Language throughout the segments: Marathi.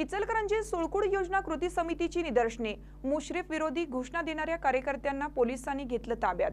इचलकरंजी सुळकुड योजना कृती समितीची निदर्शने. मुश्रीफ विरोधी घोषणा देणाऱ्या कार्यकर्त्यांना पोलिसांनी घेतलं ताब्यात.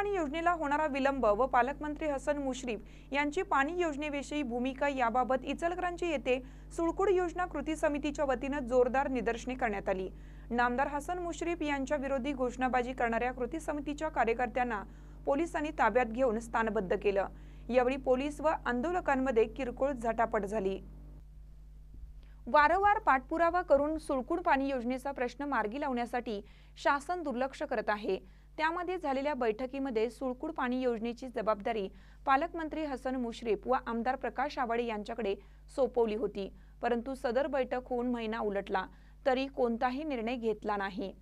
पाणी योजनेला होणारा विलंब व पालकमंत्री हसन मुश्रीफ यांची पाणी योजनेविषयी भूमिका याबाबत इचलकरांची येथे सुळकुड योजना कृती समितीच्या वतीनं जोरदार निदर्शने करण्यात आली. नामदार हसन मुश्रीफ यांच्या विरोधी घोषणाबाजी करणाऱ्या कृती समितीच्या कार्यकर्त्यांना पोलिसांनी ताब्यात घेऊन स्थानबद्ध केलं. यावेळी पोलीस व आंदोलकांमध्ये किरकोळ झटापट झाली. वारंवार पाठपुरावा करून सुळकुड पाणी योजनेचा प्रश्न मार्गी लावण्यासाठी शासन दुर्लक्ष करत आहे. त्यामध्ये झालेल्या बैठकीमध्ये सुळकुड पाणी योजनेची जबाबदारी पालकमंत्री हसन मुश्रीफ व आमदार प्रकाश आवाडे यांच्याकडे सोपवली होती. परंतु सदर बैठक होऊन महिना उलटला तरी कोणताही निर्णय घेतला नाही.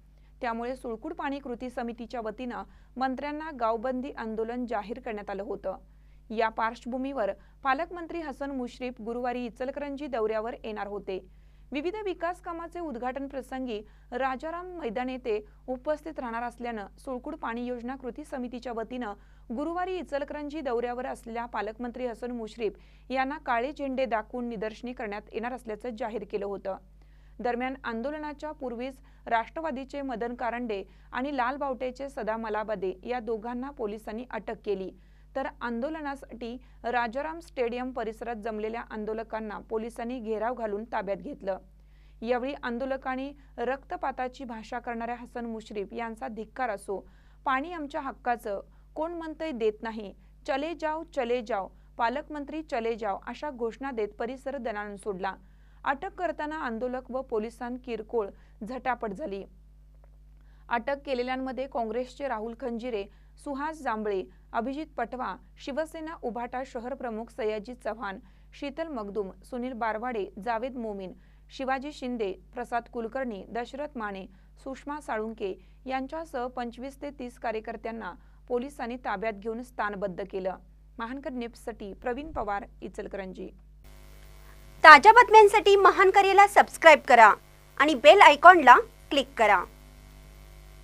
त्यामुळे सुळकूड पाणी कृती समितीच्या वतीनं मंत्र्यांना गावबंदी आंदोलन जाहीर करण्यात आलं होतं. या पार्श्वभूमीवर पालकमंत्री हसन मुश्रीफ गुरुवारी इचलकरंजी दौऱ्यावर येणार होते. विविध विकास कामाचे उद्घाटन प्रसंगी राजाराम मैदान येथे उपस्थित राहणार असल्यानं सुळकुड पाणी योजना कृती समितीच्या वतीनं गुरुवारी इचलकरंजी दौऱ्यावर असलेल्या पालकमंत्री हसन मुश्रीफ यांना काळे झेंडे दाखवून निदर्शने करण्यात येणार असल्याचं जाहीर केलं होतं. दरम्यान आंदोलनाच्या पूर्वीच राष्ट्रवादीचे मदन कारंडे आणि लाल बावटेचे सदा मलाबदे या दोघांना पोलिसांनी अटक केली. तर आंदोलनासाठी राजाराम स्टेडियम परिसरात जमलेल्या आंदोलकांना पोलिसांनी घेराव घालून ताब्यात घेतलं. यावेळी आंदोलकांनी रक्तपाताची भाषा करणाऱ्या हसन मुश्रीफ यांचा धिक्कार असो पाणी आमच्या हक्काचं कोण म्हणतंय देत नाही चले जाव चले जाव पालकमंत्री चले जाव अशा घोषणा देत परिसर दणाणून सोडला. अटक करताना आंदोलक व पोलिसांत किरकोळ झटापट झाली. अटक केलेल्यांमध्ये काँग्रेसचे राहुल खंजिरे सुहास जांभळे अभिजित पटवा शिवसेना उभाटा शहर प्रमुख सयाजी चव्हाण शीतल मगदूम सुनील बारवाडे जावेद मोमीन शिवाजी शिंदे प्रसाद कुलकर्णी दशरथ माने सुषमा साळुंके यांच्यासह पंचवीस ते तीस कार्यकर्त्यांना पोलिसांनी ताब्यात घेऊन स्थानबद्ध केलं. महानकर निप्ससाठी प्रवीण पवार इचलकरंजी. ताज्या बातम्यांसाठी महानकरेला सबस्क्राईब करा आणि बेल आयकॉनला क्लिक करा.